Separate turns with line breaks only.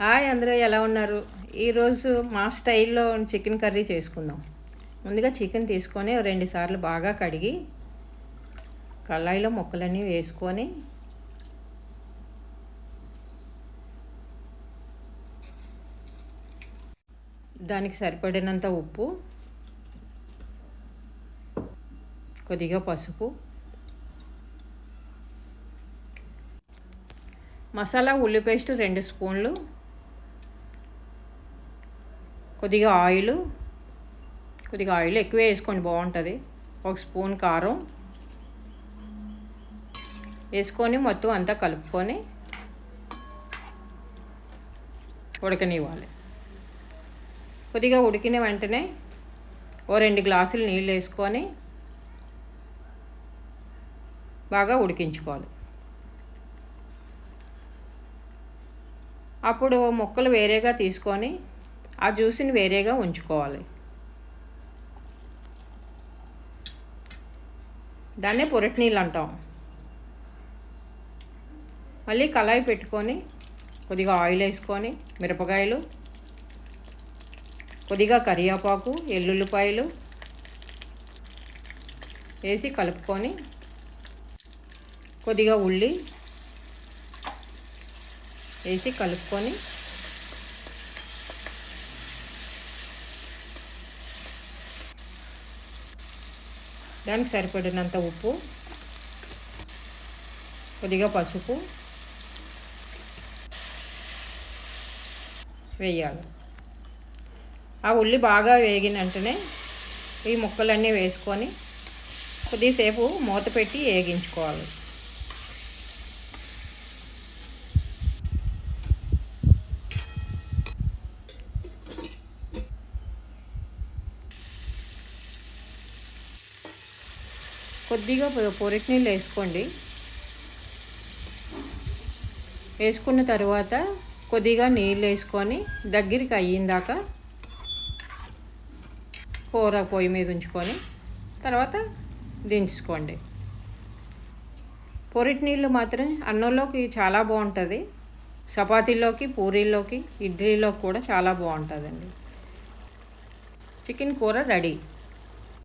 Hi అందరూ ఎలా ఉన్నారు? ఈరోజు మా స్టైల్లో చికెన్ కర్రీ చేసుకుందాం. ముందుగా చికెన్ తీసుకొని రెండు సార్లు బాగా కడిగి కళాయిలో ముక్కలన్నీ వేసుకొని దానికి సరిపడినంత ఉప్పు కొద్దిగా పసుపు మసాలా ఉల్లి పేస్ట్ రెండు స్పూన్లు కొద్దిగా ఆయిల్ కొద్దిగా ఆయిల్ ఎక్కువ వేసుకోండి బాగుంటుంది. ఒక స్పూన్ కారం వేసుకొని మొత్తం అంతా కలుపుకొని ఉడకనివ్వాలి. కొద్దిగా ఉడికిన వెంటనే ఓ రెండు గ్లాసులు నీళ్ళు వేసుకొని బాగా ఉడికించుకోవాలి. అప్పుడు ముక్కలు వేరేగా తీసుకొని ఆ జ్యూస్ని వేరేగా ఉంచుకోవాలి. దాన్నే పొరటి నీళ్ళు అంటాం. మళ్ళీ కళాయి పెట్టుకొని కొద్దిగా ఆయిల్ వేసుకొని మిరపకాయలు కొద్దిగా కరివేపాకు ఎల్లుల్లిపాయలు వేసి కలుపుకొని కొద్దిగా ఉల్లి వేసి కలుపుకొని దానికి సరిపడినంత ఉప్పు కొద్దిగా పసుపు వేయాలి. ఆ ఉల్లి బాగా వేగిన వెంటనే ఈ ముక్కలన్నీ వేసుకొని కొద్దిసేపు మూత పెట్టి వేగించుకోవాలి. కొద్దిగా పొరటి నీళ్ళు వేసుకోండి. వేసుకున్న తర్వాత కొద్దిగా నీళ్ళు వేసుకొని దగ్గరికి అయ్యిందాక కూర పొయ్యి మీద ఉంచుకొని తర్వాత దించుకోండి. పొరిటి నీళ్ళు మాత్రం అన్నంలోకి చాలా బాగుంటుంది. చపాతీలోకి పూరీలోకి ఇడ్లీలోకి కూడా చాలా బాగుంటుందండి. చికెన్ కూర రెడీ.